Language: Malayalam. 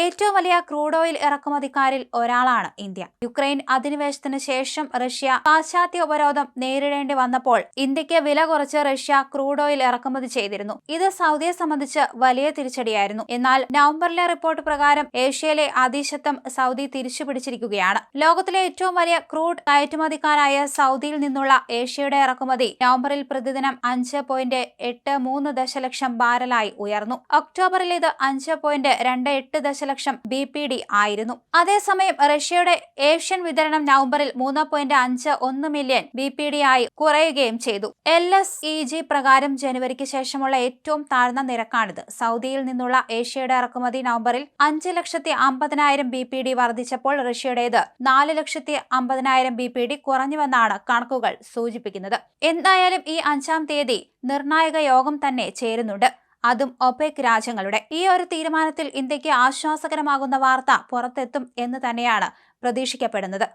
ഏറ്റവും വലിയ ക്രൂഡ് ഓയിൽ ഇറക്കുമതിക്കാരിൽ ഒരാളാണ് ഇന്ത്യ. യുക്രൈൻ അധിനിവേശത്തിന് ശേഷം റഷ്യ പാശ്ചാത്യ ഉപരോധം നേരിടേണ്ടി വന്നപ്പോൾ ഇന്ത്യയ്ക്ക് വില കുറച്ച് റഷ്യ ക്രൂഡ് ഓയിൽ ഇറക്കുമതി ചെയ്തിരുന്നു. ഇത് സൗദിയെ സംബന്ധിച്ച് വലിയ തിരിച്ചടിയായിരുന്നു. എന്നാൽ നവംബറിലെ റിപ്പോർട്ട് പ്രകാരം ഏഷ്യയിലെ ആതിശത്വം സൗദി തിരിച്ചുപിടിച്ചിരിക്കുകയാണ്. ലോകത്തിലെ ഏറ്റവും വലിയ ക്രൂഡ് കയറ്റുമതിക്കാരായ സൗദിയിൽ നിന്നുള്ള ഏഷ്യയുടെ ഇറക്കുമതി നവംബറിൽ പ്രതിദിനം അഞ്ച് പോയിന്റ് എട്ട് മൂന്ന് ദശലക്ഷം ബാരലായി ഉയർന്നു. ഒക്ടോബറിൽ ഇത് അഞ്ച് പോയിന്റ് രണ്ട് എട്ട് ദശലക്ഷം ബി പി ഡി ആയിരുന്നു. അതേസമയം റഷ്യയുടെ ഏഷ്യൻ വിതരണം നവംബറിൽ മൂന്ന് പോയിന്റ് അഞ്ച് ഒന്ന് മില്യൺ ബി പി ഡി ആയി കുറയുകയും ചെയ്തു. എൽ എസ് ഇ ജി പ്രകാരം ജനുവരിക്ക് ശേഷമുള്ള ഏറ്റവും താഴ്ന്ന നിരക്കാണിത്. സൗദിയിൽ നിന്നുള്ള ഏഷ്യയുടെ ഇറക്കുമതി നവംബറിൽ അഞ്ച് ലക്ഷത്തി അമ്പതിനായിരം ബി പി ഡി വർദ്ധിച്ചപ്പോൾ റഷ്യയുടേത് നാല് ലക്ഷത്തി അമ്പതിനായിരം ബി പി ഡി കുറഞ്ഞുവെന്നാണ് കണക്കുകൾ സൂചിപ്പിക്കുന്നത്. എന്തായാലും ഈ അഞ്ചാം തീയതി നിർണായക യോഗം തന്നെ ചേരുന്നുണ്ട്. അതും ഒപെക് രാജ്യങ്ങളുടെ. ഈ ഒരു തീരുമാനത്തിൽ ഇന്ത്യയ്ക്ക് ആശ്വാസകരമാകുന്ന വാർത്ത പുറത്തെത്തും എന്ന് തന്നെയാണ് പ്രതീക്ഷിക്കപ്പെടുന്നത്.